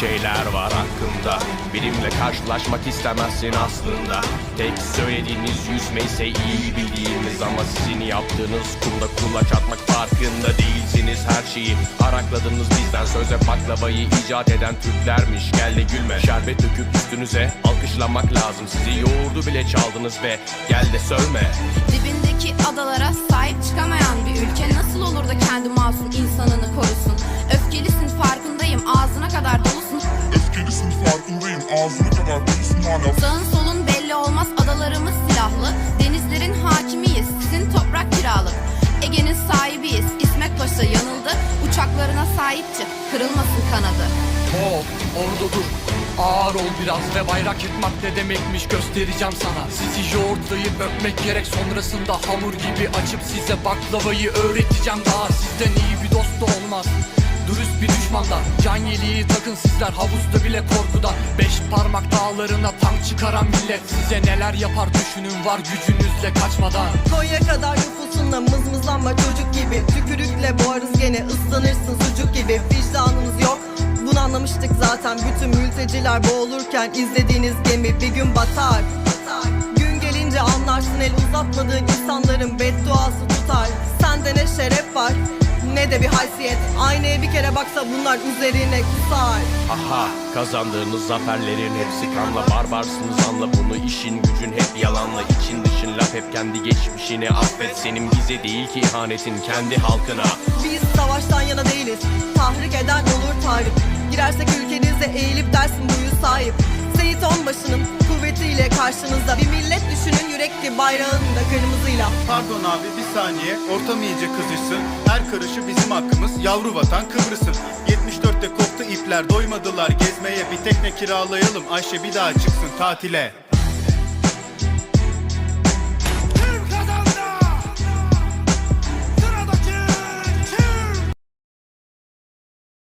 şeyler var hakkında Benimle karşılaşmak istemezsin aslında. Tek söylediğiniz yüzme ise iyi bildiğimiz Ama sizin yaptığınız kumda kulaç atmak farkında değilsiniz. Her şeyi Arakladınız bizden. Söze baklavayı icat eden Türklermiş. Gel de gülme. Şerbet döküp üstünüze Alkışlamak lazım. Sizi yoğurdu bile çaldınız ve Gel de sövme. Dibindeki adalara ağzına kadar hala Sağın solun belli olmaz adalarımız silahlı. Denizlerin hakimiyiz sizin toprak kiralık. Ege'nin sahibiyiz İsmet Paşa yanıldı. Uçaklarına sahip çık kırılmasın kanadı. Hop orada dur Ağır ol biraz ve bayrak yırtmak ne demekmiş göstereceğim sana Sizi yoğurtlayıp öpmek gerek sonrasında hamur gibi açıp size baklavayı öğreteceğim daha Sizden iyi bir dost da olmaz Dürüst bir düşmandan. Can yeleği takın sizler havuzda bile korkudan. Beş parmak dağlarına tank çıkaran millet. Size neler yapar düşünün var gücünüzle kaçmadan. Konya kadar nüfusunla mızmızlanma çocuk gibi. Tükürükle boğarız gene ıslanırsın sucuk gibi. Vicdanımız yok bunu anlamıştık zaten. Bütün mülteciler boğulurken izlediğiniz gemi bir gün batar. Gün gelince anlarsın el uzatmadığın insanların bedduası tutar. Sende ne şeref var ne de bir haysiyet. Aynaya bir kere baksa bunlar üzerine kusar. Aha kazandığınız zaferlerin hepsi kanla barbarsınız. Anla bunu işin gücün hep yalanla. İçin dışın laf hep kendi geçmişini affet. Senin bize değil ki ihanetin kendi halkına. Biz savaştan yana değiliz. Tahrik eden olur Tanrım Girersek ülkenize eğilip dersin buyu sahip. Seyit Onbaşı'nın kuvvetiyle karşınızda Bir düşünün yürekli bayrağında kırmızıyla. Pardon abi bir saniye. Ortam iyice kızışsın. Her karışı bizim hakkımız yavru vatan Kıbrıs'ın. 74'te koptu ipler doymadılar. Gezmeye Bir tekne kiralayalım. Ayşe bir daha çıksın tatile